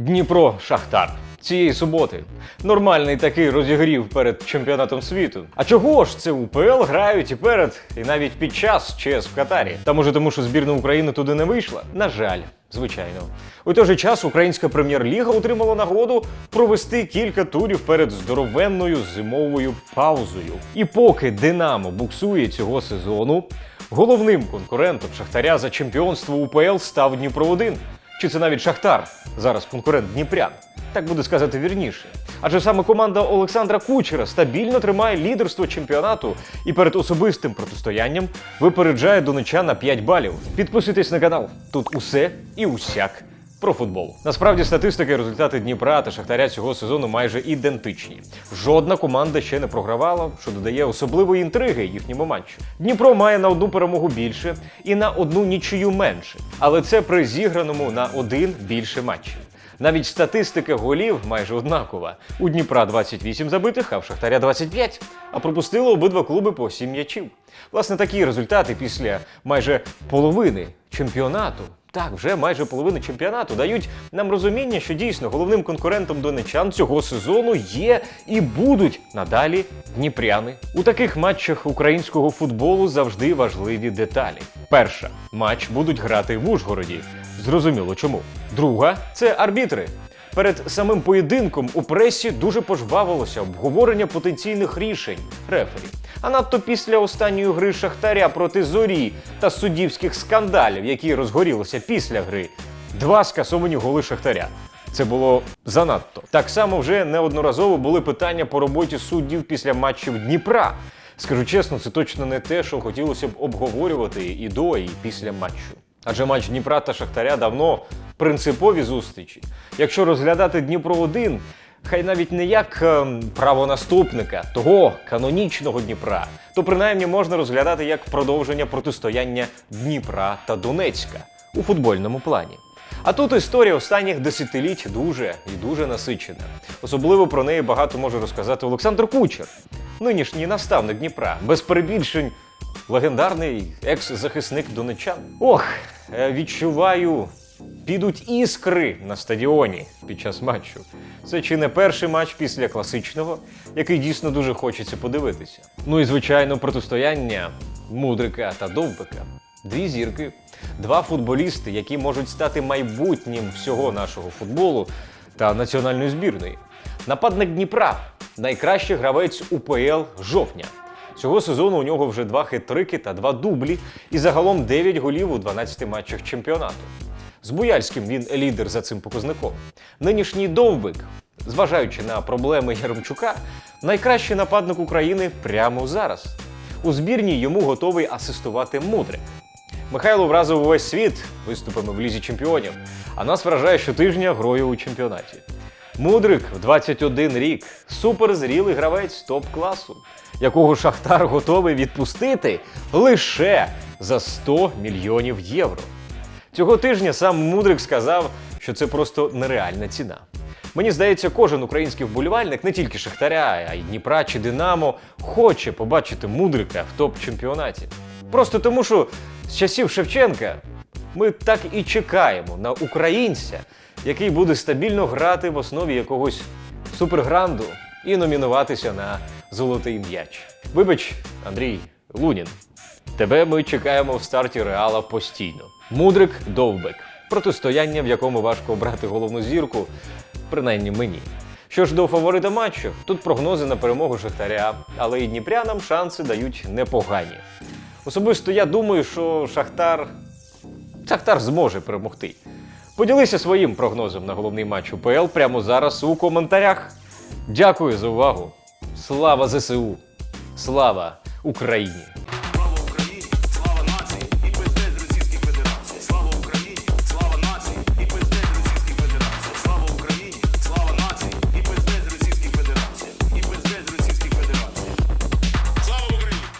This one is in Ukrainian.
Дніпро Шахтар. Цієї суботи нормальний такий розігрів перед чемпіонатом світу. А чого ж це УПЛ грають і перед, і навіть під час ЧС в Катарі? Та може тому, що збірна України туди не вийшла? На жаль, звичайно. У той же час українська прем'єр-ліга отримала нагоду провести кілька турів перед здоровенною зимовою паузою. І поки Динамо буксує цього сезону, головним конкурентом Шахтаря за чемпіонство УПЛ став Дніпро 1 чи це навіть Шахтар, зараз конкурент Дніпрян. Так буде сказати вірніше. Адже саме команда Олександра Кучера стабільно тримає лідерство чемпіонату і перед особистим протистоянням випереджає донеча на 5 балів. Підписуйтесь на канал. Тут усе і усяк про футбол. Насправді статистика і результати Дніпра та Шахтаря цього сезону майже ідентичні. Жодна команда ще не програвала, що додає особливої інтриги їхньому матчу. Дніпро має на одну перемогу більше і на одну нічию менше, але це при зіграному на один більше матчів. Навіть статистика голів майже однакова. У Дніпра 28 забитих, а в Шахтаря 25. А пропустили обидва клуби по 7 м'ячів. Власне, такі результати після майже половини чемпіонату. Так, вже майже половини чемпіонату дають нам розуміння, що дійсно головним конкурентом донечан цього сезону є і будуть надалі дніпряни. У таких матчах українського футболу завжди важливі деталі. Перша матч будуть грати в Ужгороді. Зрозуміло чому. Друга це арбітри. Перед самим поєдинком у пресі дуже пожвавилося обговорення потенційних рішень рефері. А надто після останньої гри Шахтаря проти зорі та суддівських скандалів, які розгорілися після гри, два скасовані голи Шахтаря. Це було занадто. Так само вже неодноразово були питання по роботі суддів після матчів Дніпра. Скажу чесно, це точно не те, що хотілося б обговорювати і до, і після матчу. Адже матч Дніпра та Шахтаря давно принципові зустрічі. Якщо розглядати Дніпро 1 хай навіть не як ем, правонаступника того канонічного Дніпра, то принаймні можна розглядати як продовження протистояння Дніпра та Донецька у футбольному плані. А тут історія останніх десятиліть дуже і дуже насичена. Особливо про неї багато може розказати Олександр Кучер, нинішній наставник Дніпра, без перебільшень легендарний екс-захисник донечан. Ох, е, відчуваю, підуть іскри на стадіоні під час матчу. Це чи не перший матч після класичного, який дійсно дуже хочеться подивитися. Ну і звичайно, протистояння Мудрика та Довбика. Дві зірки, два футболісти, які можуть стати майбутнім всього нашого футболу та національної збірної. Нападник Дніпра найкращий гравець УПЛ жовтня. Цього сезону у нього вже два хет-трики та два дублі, і загалом 9 голів у 12 матчах чемпіонату. З Буяльським він лідер за цим показником. Нинішній довбик, зважаючи на проблеми Яремчука, найкращий нападник України прямо зараз. У збірній йому готовий асистувати Мудрик. Михайло вразив увесь світ виступами в лізі чемпіонів, а нас вражає щотижня грою у чемпіонаті. Мудрик в 21 рік, суперзрілий гравець топ-класу, якого Шахтар готовий відпустити лише за 100 мільйонів євро. Цього тижня сам Мудрик сказав, що це просто нереальна ціна. Мені здається, кожен український вболівальник, не тільки Шахтаря, а й Дніпра чи Динамо, хоче побачити Мудрика в топ-чемпіонаті. Просто тому, що з часів Шевченка ми так і чекаємо на українця, який буде стабільно грати в основі якогось супергранду і номінуватися на золотий м'яч. Вибач, Андрій Лунін. Тебе ми чекаємо в старті реала постійно. Мудрик довбик. Протистояння, в якому важко обрати головну зірку, принаймні мені. Що ж до фаворита матчу, тут прогнози на перемогу Шахтаря, але і дніпрянам шанси дають непогані. Особисто я думаю, що Шахтар. Шахтар зможе перемогти. Поділися своїм прогнозом на головний матч УПЛ прямо зараз у коментарях. Дякую за увагу. Слава ЗСУ! Слава Україні!